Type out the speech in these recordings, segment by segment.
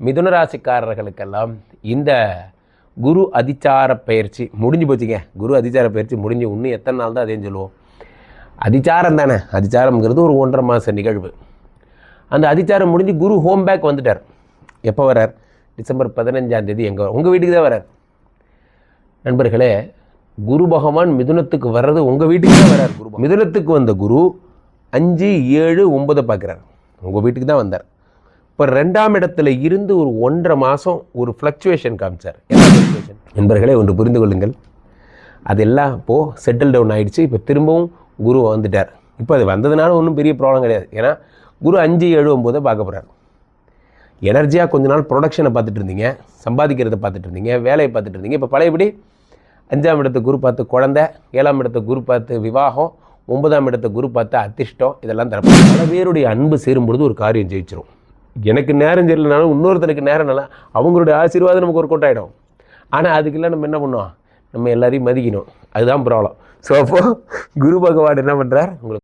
மிதுனராசிக்காரர்களுக்கெல்லாம் இந்த குரு அதிச்சார பயிற்சி முடிஞ்சு போச்சுங்க. குரு அதிச்சார பயிற்சி முடிஞ்சு இன்னும் எத்தனை நாள் தான் அதேன்னு சொல்லுவோம். அதிச்சாரம் தானே. அதிச்சாரம்ங்கிறது ஒரு ஒன்றரை மாத நிகழ்வு. அந்த அதிச்சாரம் முடிஞ்சு குரு ஹோம் பேக் வந்துட்டார். எப்போ வரார்? டிசம்பர் பதினஞ்சாம் தேதி எங்கே உங்கள் வீட்டுக்கு தான் வரார். நண்பர்களே குரு பகவான் மிதுனத்துக்கு வர்றது உங்கள் வீட்டுக்கு தான் வரார் குரு மிதுனத்துக்கு வந்த குரு அஞ்சு ஏழு ஒன்பதை பார்க்குறார். உங்கள் வீட்டுக்கு தான் வந்தார். இப்போ ரெண்டாம் இடத்துல இருந்து ஒரு ஒன்றரை மாதம் ஒரு ஃப்ளக்சுவேஷன் காமிச்சார். நண்பர்களே ஒன்று புரிந்து கொள்ளுங்கள். அதெல்லாம் இப்போது செட்டில் டவுன் ஆகிடுச்சு இப்போ திரும்பவும் குரு வந்துட்டார். இப்போ அது வந்ததுனால ஒன்றும் பெரிய ப்ராப்ளம் கிடையாது. ஏன்னா குரு அஞ்சு ஏழு ஒம்போதை பார்க்க போகிறார் எனர்ஜியாக கொஞ்ச நாள் ப்ரொடக்ஷனை பார்த்துட்டு இருந்தீங்க. சம்பாதிக்கிறத பார்த்துட்டு இருந்தீங்க. வேலையை பார்த்துட்டு இருந்தீங்க. இப்போ பழையபடி அஞ்சாம் இடத்த குரு பார்த்து குழந்தை ஏழாம் இடத்த குரு பார்த்து விவாகம் ஒன்பதாம் இடத்த குரு பார்த்து அதிர்ஷ்டம் இதெல்லாம் தரப்படும் பல பேருடைய அன்பு சேரும்பொழுது ஒரு காரியம் ஜெயிச்சிரும். எனக்கு நேரம் சரியில்லைனாலும் இன்னொருத்தனுக்கு நேரம் நல்லா அவங்களுடைய ஆசீர்வாதம் நமக்கு ஒரு கொட்டாயிடும் ஆனால் அதுக்கெல்லாம் நம்ம என்ன பண்ணுவோம்? நம்ம எல்லாரையும் மதிக்கணும். அதுதான் ப்ராப்ளம் ஸோ அப்போது குரு பகவான் என்ன பண்ணுறார் உங்களுக்கு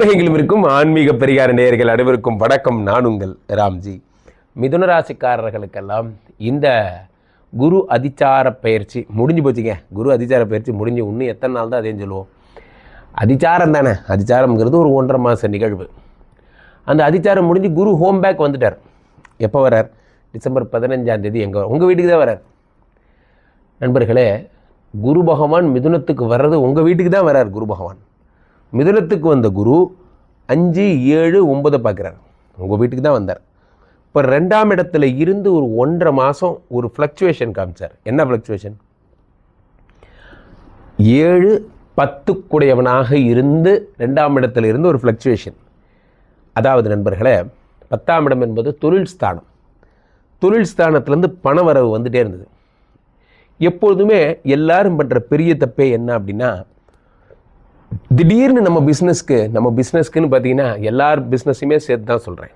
உலகெங்கிலும் இருக்கும் ஆன்மீக பெரியார் நேயர்கள் அனைவருக்கும் வணக்கம். நான் உங்கள் ராம்ஜி. மிதுன ராசிக்காரர்களுக்கெல்லாம் இந்த குரு அதிச்சார பயிற்சி முடிஞ்சு போச்சுங்க. குரு அதிச்சார பயிற்சி முடிஞ்சு இன்னும் எத்தனை நாள் தான் அதேன்னு சொல்லுவோம். அதிச்சாரம் தானே. அதிச்சாரம்ங்கிறது ஒரு ஒன்றரை மாத நிகழ்வு. அந்த அதிச்சாரம் முடிஞ்சு குரு ஹோம் பேக் வந்துட்டார். எப்போ வரார்? டிசம்பர் பதினஞ்சாம் தேதி எங்கே உங்கள் வீட்டுக்கு தான் வரார். நண்பர்களே குரு பகவான் மிதுனத்துக்கு வர்றது உங்கள் வீட்டுக்கு தான் வரார் குரு பகவான். மிதுனத்துக்கு வந்த குரு அஞ்சு ஏழு ஒன்பதை பார்க்குறார். உங்கள் வீட்டுக்கு தான் வந்தார். இப்போ ரெண்டாம் இடத்துல இருந்து ஒரு ஒன்றரை மாதம் ஒரு ஃப்ளக்சுவேஷன் காமிச்சார். என்ன ஃப்ளக்சுவேஷன் ஏழு பத்துக்குடையவனாக இருந்து ரெண்டாம் இடத்துல இருந்து ஒரு ஃப்ளக்சுவேஷன் அதாவது நண்பர்களே பத்தாம் இடம் என்பது தொழில் ஸ்தானம். தொழில் ஸ்தானத்துலேருந்து பண வரவு வந்துகிட்டே இருந்தது. எப்பொழுதுமே எல்லாரும் பண்ணுற பெரிய தப்பே என்ன அப்படின்னா திடீர்னு நம்ம பிஸ்னஸ்க்கு நம்ம பிஸ்னஸ்க்குன்னு பார்த்தீங்கன்னா எல்லார் பிஸ்னஸையுமே சேர்த்து தான் சொல்கிறேன்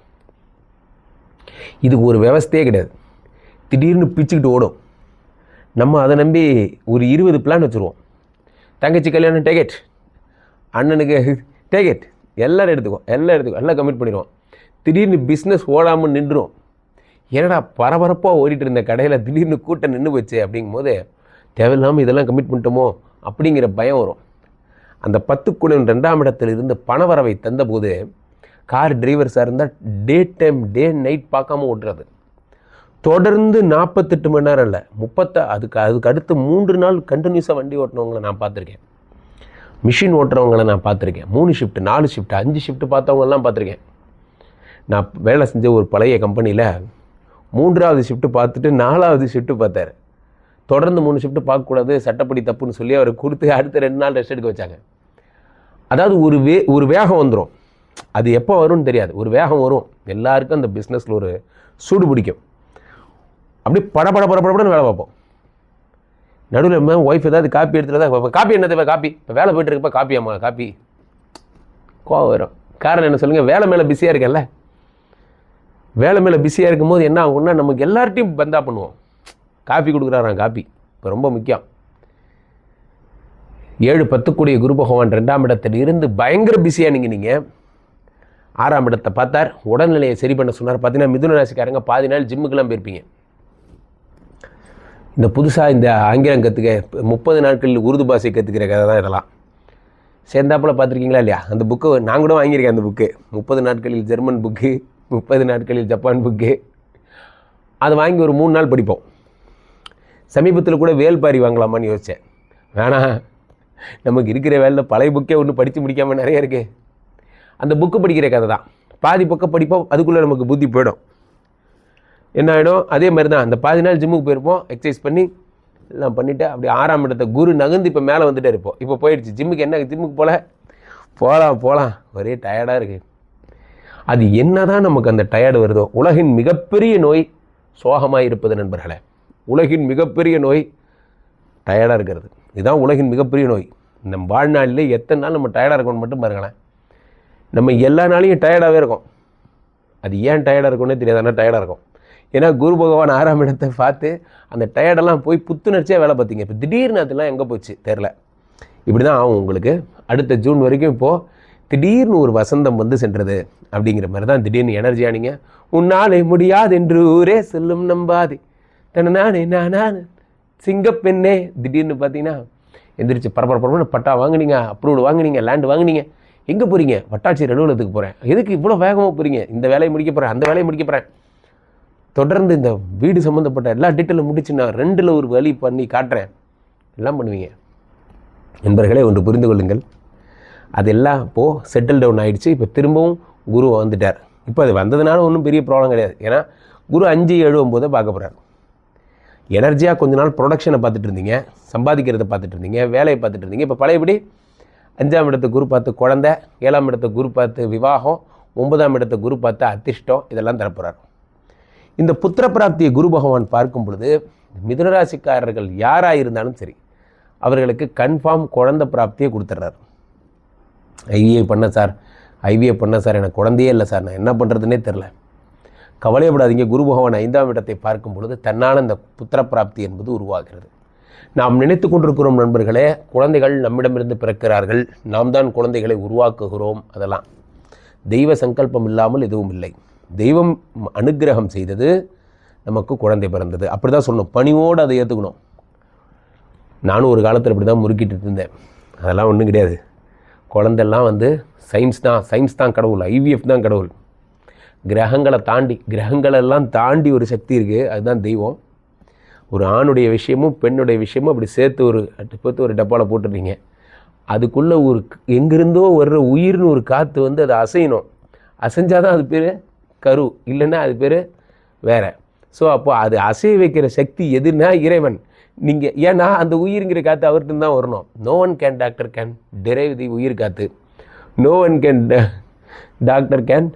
இது ஒரு விவஸ்தையே கிடையாது. திடீர்னு பிச்சுக்கிட்டு ஓடும். நம்ம அதை நம்பி ஒரு இருபது பிளான் வச்சுருவோம். தங்கச்சி கல்யாணம் டேகெட் அண்ணனுக்கு டேகெட் எல்லோரும் எடுத்துக்குவோம். எல்லாம் எடுத்துக்கோ எல்லாம் கமிட் பண்ணிடுவோம். திடீர்னு பிஸ்னஸ் ஓடாமல் நின்றுடும் என்னடா பரபரப்பாக ஓடிட்டு இருந்த கடையில் திடீர்னு கூட்டம் நின்று போச்சு அப்படிங்கும்போது தேவையில்லாமல் இதெல்லாம் கமிட் பண்ணிட்டோமோ அப்படிங்கிற பயம் வரும். அந்த பத்துக்குடன் ரெண்டாம் இடத்தில் இருந்து பணவரவை தந்தபோது கார் டிரைவர்ஸாக இருந்தால் டே டைம் டே நைட் பார்க்காம ஓட்டுறது தொடர்ந்து நாற்பத்தெட்டு மணி நேரம் இல்லை முப்பத்த அதுக்கு அதுக்கு அடுத்து மூன்று நாள் கண்டினியூஸாக வண்டி ஓட்டினவங்களை நான் பார்த்துருக்கேன். மிஷின் ஓட்டுறவங்களை நான் பார்த்துருக்கேன். மூணு ஷிஃப்ட் நாலு ஷிஃப்ட் அஞ்சு ஷிஃப்ட் பார்த்தவங்கலாம் பார்த்துருக்கேன். நான் வேலை செஞ்ச ஒரு பழைய கம்பெனியில் மூன்றாவது ஷிஃப்ட்டு பார்த்துட்டு நாலாவது ஷிஃப்ட்டு பார்த்தாரு. தொடர்ந்து மூணு ஷிஃப்ட்டு பார்க்கக்கூடாது சட்டப்படி தப்புன்னு சொல்லி அவர் கொடுத்து அடுத்த ரெண்டு நாள் ரெஸ்ட் எடுக்க வச்சாங்க. அதாவது ஒரு வே ஒரு வேகம் வந்துடும் அது எப்போ வரும்னு தெரியாது. ஒரு வேகம் வரும். எல்லாருக்கும் அந்த பிஸ்னஸில் ஒரு சூடு பிடிக்கும். அப்படியே பட பட பட படன்னு வேலை பார்ப்போம். நடுவில் ஒய்ஃப் ஏதாவது காப்பி எடுத்துகிட்டு தான் காப்பி என்ன தேவை? காப்பி இப்போ வேலை போயிட்டு இருக்கப்ப காப்பி அம்மா காப்பி கோவம் வரும். காரணம் என்ன சொல்லுங்கள் வேலை மேலே பிஸியாக இருக்கல வேலை மேலே பிஸியாக இருக்கும்போது என்ன ஆகும்னா நமக்கு எல்லார்ட்டையும் பந்தா பண்ணுவோம். காஃபி கொடுக்குறாராம் காப்பி. இப்போ ரொம்ப முக்கியம். ஏழு பத்துக்குடிய குரு பகவான் ரெண்டாம் இடத்தில் இருந்து பயங்கர பிஸியாக நீங்கள் நீங்கள் ஆறாம் இடத்தை பார்த்தார். உடல்நிலையை சரி பண்ண சொன்னார். பார்த்தீங்கன்னா மிதுன ராசிக்காரங்க பாதி நாள் ஜிம்முக்கெல்லாம் போயிருப்பீங்க. இந்த புதுசாக இந்த ஆங்கிலம் கற்றுக்க முப்பது நாட்களில் உருது பாஷை கற்றுக்கிற கதை தான் இதெல்லாம். சேர்ந்தாப்பில் பார்த்துருக்கீங்களா இல்லையா? அந்த புக்கு நான் கூட வாங்கியிருக்கேன் அந்த புக்கு முப்பது நாட்களில் ஜெர்மன் புக்கு முப்பது நாட்களில் ஜப்பான் புக்கு அதை வாங்கி ஒரு மூணு நாள் படிப்போம். சமீபத்தில் கூட வேல்பாரி வாங்கலாமான்னு யோசித்தேன் வேணாம். நமக்கு இருக்கிற வேலையில் பழைய புக்கே ஒன்று படித்து முடிக்காமல் நிறைய இருக்குது அந்த புக்கு படிக்கிற கதை தான். பாதி பக்கம் படிப்போம் அதுக்குள்ளே நமக்கு புத்தி போயிடும். என்ன ஆகிடும் அதே மாதிரி தான். அந்த பாதி நாள் ஜிம்முக்கு போயிருப்போம் எக்ஸசைஸ் பண்ணி எல்லாம் பண்ணிவிட்டு அப்படி ஆறாம் இடத்த குரு நகர்ந்து இப்போ மேலே வந்துட்டே இருப்போம் இப்போ போயிடுச்சு. ஜிம்முக்கு என்ன? ஜிம்முக்கு போகல போகலாம் போகலாம் ஒரே டயர்டாக இருக்குது அது என்ன தான் நமக்கு அந்த டயர்டு வருதோ? உலகின் மிகப்பெரிய நோய் சோகமாக இருப்பது நண்பர்களே. உலகின் மிகப்பெரிய நோய் டயர்டாக இருக்கிறது. இதுதான் உலகின் மிகப்பெரிய நோய். நம்ம வாழ்நாளில் எத்தனை நாள் நம்ம டயர்டாக இருக்கணும் மட்டும் பாருங்களேன். நம்ம எல்லா நாளையும் டயர்டாகவே இருக்கும். அது ஏன் டயர்டாக இருக்கும்னே தெரியாது. ஆனால் டயர்டாக இருக்கும். ஏன்னா குரு பகவான் ஆறாம் இடத்தை பார்த்து அந்த டயர்டெல்லாம் போய் புத்துணர்ச்சியாக வேலை பார்த்தீங்க. இப்போ திடீர்னு அதெல்லாம் எங்கே போச்சு? தெரில இப்படி தான் ஆகும் உங்களுக்கு. அடுத்த ஜூன் வரைக்கும் இப்போது திடீர்னு ஒரு வசந்தம் வந்து சென்றது அப்படிங்கிற மாதிரி தான் திடீர்னு எனர்ஜி ஆனீங்க. உன்னாலே முடியாது என்று ஊரே சொல்லும் நம்பாதே. நானே நான் சிங்கப்பெண்ணே திடீர்னு பார்த்தீங்கன்னா எந்திரிச்சு பரபர பரபரன்னு பட்டா வாங்கினீங்க அப்ரூவல் வாங்குனீங்க லேண்ட் வாங்குனீங்க எங்கே போகிறீங்க வட்டாட்சியர் அலுவலகத்துக்கு போகிறேன் எதுக்கு இவ்வளோ வேகமாக போகிறீங்க இந்த வேலையை முடிக்க போகிறேன் அந்த வேலையை முடிக்க போகிறேன் தொடர்ந்து இந்த வீடு சம்மந்தப்பட்ட எல்லா டீட்டெயிலும் முடிச்சு நான் ரெண்டில் ஒரு வழி பண்ணி காட்டுறேன் எல்லாம் பண்ணுவீங்க நண்பர்களே ஒன்று புரிந்து கொள்ளுங்கள் அதெல்லாம் இப்போது செட்டில் டவுன் ஆகிடுச்சு இப்போ திரும்பவும் குரு வந்துட்டார் இப்போ அது வந்ததுனால ஒன்றும் பெரிய ப்ராப்ளம் கிடையாது ஏன்னா குரு அஞ்சு எழுவும் போதே பார்க்க போகிறார் எனர்ஜியாக கொஞ்ச நாள் ப்ரொடக்ஷனை பார்த்துட்டு இருந்தீங்க சம்பாதிக்கிறத பார்த்துட்டு இருந்தீங்க வேலையை பார்த்துட்டு இருந்தீங்க இப்போ பழையபடி அஞ்சாம் இடத்த குரு பார்த்து குழந்தை ஏழாம் இடத்த குரு பார்த்து விவாகம் ஒன்பதாம் இடத்த குரு பார்த்து அதிர்ஷ்டம் இதெல்லாம் தரப்போகிறார் இந்த புத்திர பிராப்தியை குரு பகவான் பார்க்கும் பொழுது மிதுனராசிக்காரர்கள் யாராக இருந்தாலும் சரி அவர்களுக்கு கன்ஃபார்ம் குழந்தை பிராப்தியை கொடுத்துட்றாரு ஐவிஏ பண்ண சார் ஐவிஏ பண்ண சார் எனக்கு குழந்தையே இல்லை சார் நான் என்ன பண்ணுறதுனே தெரில. கவலையப்படாதீங்க. குரு பகவான் ஐந்தாம் இடத்தை பார்க்கும் பொழுது தன்னான இந்த புத்திர பிராப்தி என்பது உருவாகிறது. நாம் நினைத்து கொண்டிருக்கிறோம் நண்பர்களே குழந்தைகள் நம்மிடமிருந்து பிறக்கிறார்கள். நாம் தான் குழந்தைகளை உருவாக்குகிறோம் அதெல்லாம். தெய்வ சங்கல்பம் இல்லாமல் எதுவும் இல்லை. தெய்வம் அனுக்கிரகம் செய்தது நமக்கு குழந்தை பிறந்தது. அப்படி தான் சொல்லணும். பணிவோடு அதை ஏற்றுக்கணும் நானும் ஒரு காலத்தில் இப்படி தான் முறுக்கிட்டு இருந்தேன். அதெல்லாம் ஒன்றும் கிடையாது. குழந்தெல்லாம் வந்து சயின்ஸ் தான் சயின்ஸ் தான் கடவுள். ஐவிஎஃப் தான் கடவுள். கிரகங்களை தாண்டி கிரகங்களெல்லாம் தாண்டி ஒரு சக்தி இருக்குது அதுதான் தெய்வம். ஒரு ஆணுடைய விஷயமும் பெண்ணுடைய விஷயமும் அப்படி சேர்த்து ஒரு சேர்த்து ஒரு டப்பாவில் போட்டுருந்தீங்க அதுக்குள்ளே ஒரு எங்கிருந்தோ வர்ற உயிர்னு ஒரு காற்று வந்து அதை அசையணும். அசைஞ்சால் தான் அது பேர் கரு இல்லைன்னா அது பேர் வேறு. ஸோ அப்போ அது அசைய வைக்கிற சக்தி எதுனா இறைவன். நீங்கள் ஏன்னா அந்த உயிருங்கிற காற்று அவர்கிட்ட தான் வரணும். No one can doctor can drive the உயிர் காற்று no one can doctor can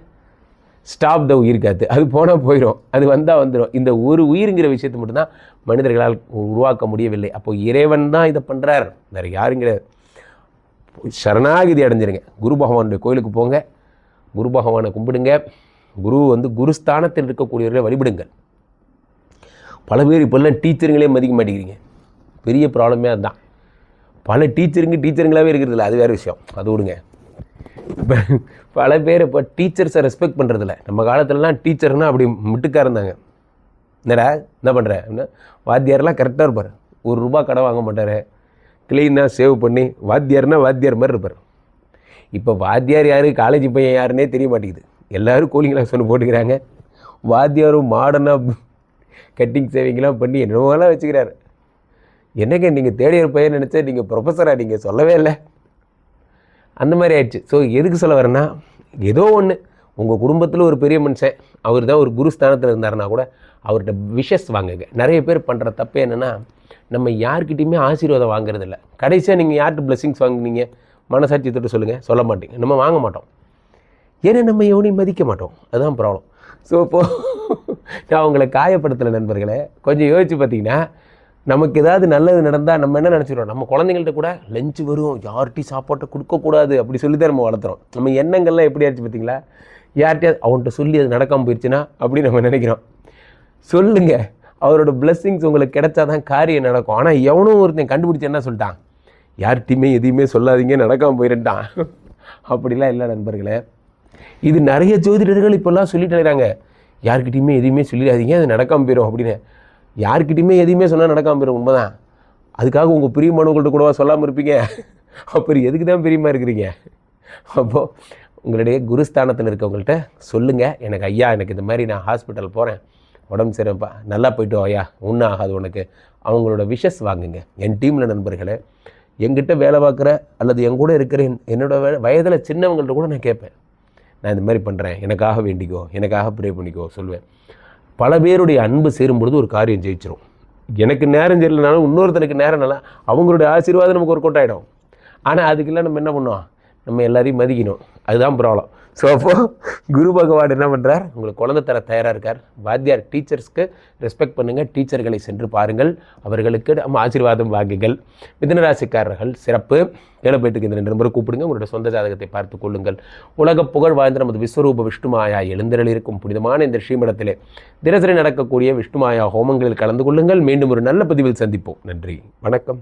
stop the உயிர் காத்து. அது போனால் போயிடும் அது வந்தால் வந்துடும் இந்த ஒரு உயிருங்கிற விஷயத்தை மட்டும்தான் மனிதர்களால் உருவாக்க முடியவில்லை. அப்போ இறைவன் தான் இதை பண்ணுறார் வேறு யாருங்கிற சரணாகிதி அடைஞ்சிருங்க. குரு பகவானுடைய கோயிலுக்கு போங்க. குரு பகவானை கும்பிடுங்க. குரு வந்து குருஸ்தானத்தில் இருக்கக்கூடியவர்களை வழிபடுங்கள் பல பேர் இப்போல்லாம் டீச்சருங்களே மதிக்க மாட்டேங்கிறீங்க. பெரிய ப்ராப்ளமே அதுதான். பல டீச்சருங்க டீச்சருங்களாகவே இருக்கிறதில்ல. அது வேறு விஷயம். அது விடுங்க. இப்போ பல பேர் இப்போ டீச்சர்ஸை ரெஸ்பெக்ட் பண்ணுறதில்ல நம்ம காலத்துலலாம் டீச்சர்னால் அப்படி மிட்டுக்காக இருந்தாங்க என்னடா என்ன பண்ணுற அப்படின்னா வாத்தியார்லாம் கரெக்டாக இருப்பார். ஒரு ரூபா கடை வாங்க மாட்டார். க்ளீனாக சேவ் பண்ணி வாத்தியார்னா வாத்தியார் மாதிரி இருப்பார். இப்போ வாத்தியார் யார் காலேஜ் பையன் யாருன்னே தெரிய மாட்டேங்குது. எல்லோரும் கூலிங் கிளாஸ் ஒன்று போட்டுக்கிறாங்க. வாத்தியாரும் மாடர்னாக கட்டிங் சேவிங்லாம் பண்ணி என்னவோலாம் வச்சுக்கிறாரு. என்னங்க நீங்கள் தேடியர் பையன் நினச்சா நீங்கள் ப்ரொஃபஸராக நீங்கள் சொல்லவே இல்லை. அந்த மாதிரி ஆயிடுச்சு. ஸோ எதுக்கு சொல்ல வரேன்னா ஏதோ ஒன்று உங்கள் குடும்பத்தில் ஒரு பெரிய மனுஷன் அவர் தான் ஒரு குருஸ்தானத்தில் இருந்தாருன்னா கூட அவர்கிட்ட விஷஸ் வாங்குங்க. நிறைய பேர் பண்ணுற தப்பு என்னென்னா நம்ம யார்கிட்டையுமே ஆசீர்வாதம் வாங்குறது இல்லை கடைசியாக நீங்கள் யார்கிட்ட பிளெஸிங்ஸ் வாங்குனீங்க மனசாட்சி தொட்டு சொல்லுங்கள் சொல்ல மாட்டீங்க. நம்ம வாங்க மாட்டோம். ஏன்னா நம்ம எவனையும் மதிக்க மாட்டோம். அதுதான் ப்ராப்ளம் ஸோ இப்போது நான் உங்களை காயப்படுத்தலை நண்பர்களை கொஞ்சம் யோசிச்சு பார்த்தீங்கன்னா நமக்கு ஏதாவது நல்லது நடந்தால் நம்ம என்ன நினச்சிக்கிறோம் நம்ம குழந்தைங்கள்ட்ட கூட லஞ்சு வரும் யார்கிட்டையும் சாப்பாட்டை கொடுக்கக்கூடாது அப்படி சொல்லி தான் நம்ம வளர்த்துறோம். நம்ம எண்ணங்கள்லாம் எப்படி ஆச்சு பார்த்தீங்களா? யார்கிட்டயாவது அவன்கிட்ட சொல்லி அது நடக்காமல் போயிடுச்சுன்னா அப்படின்னு நம்ம நினைக்கிறோம். சொல்லுங்க. அவரோட பிளெஸ்ஸிங்ஸ் உங்களுக்கு கிடைச்சா தான் காரியம் நடக்கும். ஆனால் எவனும் ஒருத்தன் கண்டுபிடிச்சு என்ன சொல்லிட்டான்? யார்கிட்டையுமே எதையுமே சொல்லாதீங்க நடக்காமல் போயிடுட்டான் அப்படிலாம் இல்லை நண்பர்களே. இது நிறைய ஜோதிடர்கள் இப்போல்லாம் சொல்லிட்டு இருக்கிறாங்க. யார்கிட்டையுமே எதையுமே சொல்லிடாதீங்க அது நடக்காமல் போயிடும் அப்படின்னு. யார்கிட்டையுமே எதையுமே சொன்னால் நடக்காமல் போயிடும் உண்மைதான். அதுக்காக உங்கள் பிரியமானவங்கள்ட்ட கூடவா சொல்லாமல் இருப்பீங்க? அப்புறம் எதுக்கு தான் பிரியமாக இருக்கிறீங்க? அப்போது உங்களுடைய குருஸ்தானத்தில் இருக்கவங்கள்ட்ட சொல்லுங்கள் எனக்கு ஐயா எனக்கு இந்த மாதிரி நான் ஹாஸ்பிட்டல் போகிறேன் உடம்பு சரிப்பா நல்லா போயிட்டு ஐயா. ஒன்றும் ஆகாது உனக்கு. அவங்களோட விஷஸ் வாங்குங்க. என் டீமில் நண்பர்களே எங்கிட்ட வேலை பார்க்குற அல்லது என் கூட இருக்கிற என்னோட வயதில் சின்னவங்கள்ட்ட கூட நான் கேட்பேன். நான் இந்த மாதிரி பண்ணுறேன் எனக்காக வேண்டிக்கோ. எனக்காக ப்ரே பண்ணிக்கோ. சொல்லுவேன் பல பேருடைய அன்பு சேரும் பொழுது ஒரு காரியம் ஜெயிச்சிரும். எனக்கு நேரம் சரியில்லைனாலும் இன்னொருத்தனுக்கு நேரம் நல்லா அவங்களுடைய ஆசீர்வாதம் நமக்கு ஒரு கொட்டாயிடும் ஆனால் அதுக்கெல்லாம் நம்ம என்ன பண்ணுவோம்? நம்ம எல்லாரையும் மதிக்கணும். அதுதான் ப்ராப்ளம் ஸோ அப்போது குரு பகவான் என்ன பண்ணுறார் உங்களுக்கு குழந்தை தர தயாராக இருக்கார். வாத்தியார் டீச்சர்ஸ்க்கு ரெஸ்பெக்ட் பண்ணுங்கள் டீச்சர்களை சென்று பாருங்கள். அவர்களுக்கு நம்ம ஆசீர்வாதம் வாங்குங்கள் மிதனராசிக்காரர்கள் சிறப்பு. ஏழை போயிட்டு இந்த ரெண்டு நம்பரை கூப்பிடுங்க. உங்களுடைய சொந்த ஜாதகத்தை பார்த்து கொள்ளுங்கள். உலக புகழ் வாய்ந்த நமது விஸ்வரூப விஷ்ணுமாயா எழுந்திரல் இருக்கும். புனிதமான இந்த ஸ்ரீமடத்திலே தினசரி நடக்கக்கூடிய விஷ்ணுமாயா ஹோமங்களில் கலந்து கொள்ளுங்கள். மீண்டும் ஒரு நல்ல பதிவில் சந்திப்போம். நன்றி. வணக்கம்.